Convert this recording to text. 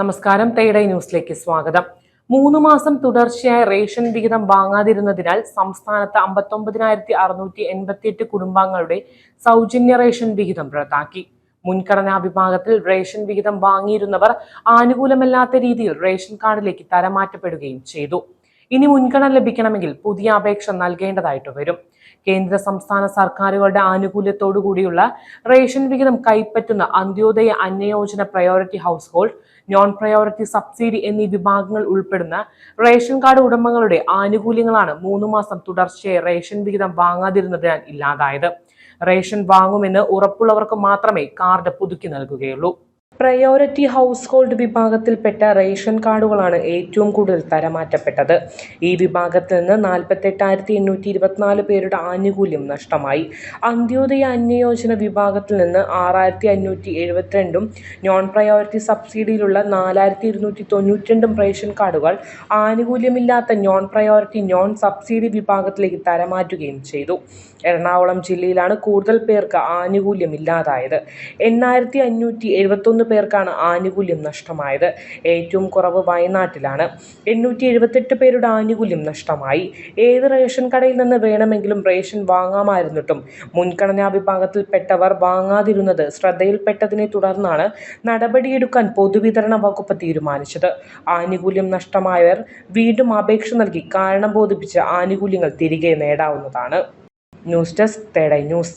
നമസ്കാരം. തേടൈ ന്യൂസിലേക്ക് സ്വാഗതം. മൂന്ന് മാസം തുടർച്ചയായ റേഷൻ വിഹിതം വാങ്ങാതിരുന്നതിനാൽ സംസ്ഥാനത്ത് അമ്പത്തൊമ്പതിനായിരത്തി അറുന്നൂറ്റി എൺപത്തിയെട്ട് കുടുംബാംഗങ്ങളുടെ സൗജന്യ റേഷൻ വിഹിതം റദ്ദാക്കി. മുൻഗണനാ വിഭാഗത്തിൽ റേഷൻ വിഹിതം വാങ്ങിയിരുന്നവർ ആനുകൂലമല്ലാത്ത രീതിയിൽ റേഷൻ കാർഡിലേക്ക് തരമാറ്റപ്പെടുകയും ചെയ്തു. ഇനി മുൻഗണന ലഭിക്കണമെങ്കിൽ പുതിയ അപേക്ഷ നൽകേണ്ടതായിട്ട് വരും. കേന്ദ്ര സംസ്ഥാന സർക്കാരുകളുടെ ആനുകൂല്യത്തോടു കൂടിയുള്ള റേഷൻ വിഹിതം കൈപ്പറ്റുന്ന Antyodaya അന്യയോജന priority household non priority subsidy എന്നീ വിഭാഗങ്ങൾ ഉൾപ്പെടുന്ന റേഷൻ കാർഡ് ഉടമകളുടെ ആനുകൂല്യങ്ങളാണ് മൂന്ന് മാസം തുടർച്ചയായി റേഷൻ വിഹിതം വാങ്ങാതിരുന്നതിനാൽ ഇല്ലാതായത്. റേഷൻ വാങ്ങുമെന്ന് ഉറപ്പുള്ളവർക്ക് മാത്രമേ കാർഡ് പുതുക്കി നൽകുകയുള്ളൂ. പ്രയോറിറ്റി ഹൗസ് ഹോൾഡ് വിഭാഗത്തിൽപ്പെട്ട റേഷൻ കാർഡുകളാണ് ഏറ്റവും കൂടുതൽ തരമാറ്റപ്പെട്ടത്. ഈ വിഭാഗത്തിൽ നിന്ന് നാൽപ്പത്തെട്ടായിരത്തി എണ്ണൂറ്റി ഇരുപത്തിനാല് പേരുടെ ആനുകൂല്യം നഷ്ടമായി. അന്ത്യോദയ അന്യയോജന വിഭാഗത്തിൽ നിന്ന് ആറായിരത്തി അഞ്ഞൂറ്റി എഴുപത്തിരണ്ടും നോൺ പ്രയോറിറ്റി സബ്സിഡിയിലുള്ള നാലായിരത്തി ഇരുന്നൂറ്റി തൊണ്ണൂറ്റിരണ്ടും റേഷൻ കാർഡുകൾ ആനുകൂല്യമില്ലാത്ത നോൺ പ്രയോറിറ്റി നോൺ സബ്സിഡി വിഭാഗത്തിലേക്ക് തരമാറ്റുകയും ചെയ്തു. എറണാകുളം ജില്ലയിലാണ് കൂടുതൽ പേർക്ക് ആനുകൂല്യം ഇല്ലാതായത് എണ്ണായിരത്തി അഞ്ഞൂറ്റി എഴുപത്തൊന്ന് പേർക്കാണ് ആനുകൂല്യം നഷ്ടമായത്. ഏറ്റവും കുറവ് വയനാട്ടിലാണ്. എണ്ണൂറ്റി എഴുപത്തെട്ട് പേരുടെ ആനുകൂല്യം നഷ്ടമായി. ഏത് റേഷൻ കടയിൽ നിന്ന് വേണമെങ്കിലും റേഷൻ വാങ്ങാമായിരുന്നിട്ടും മുൻഗണനാ വിഭാഗത്തിൽപ്പെട്ടവർ വാങ്ങാതിരുന്നത് ശ്രദ്ധയിൽപ്പെട്ടതിനെ തുടർന്നാണ് നടപടിയെടുക്കാൻ പൊതുവിതരണ വകുപ്പ് തീരുമാനിച്ചത്. ആനുകൂല്യം നഷ്ടമായവർ വീണ്ടും അപേക്ഷ നൽകി കാരണം ബോധിപ്പിച്ച് ആനുകൂല്യങ്ങൾ തിരികെ നേടാവുന്നതാണ്. ന്യൂസ് ഡെസ്ക് തേടൈ ന്യൂസ്.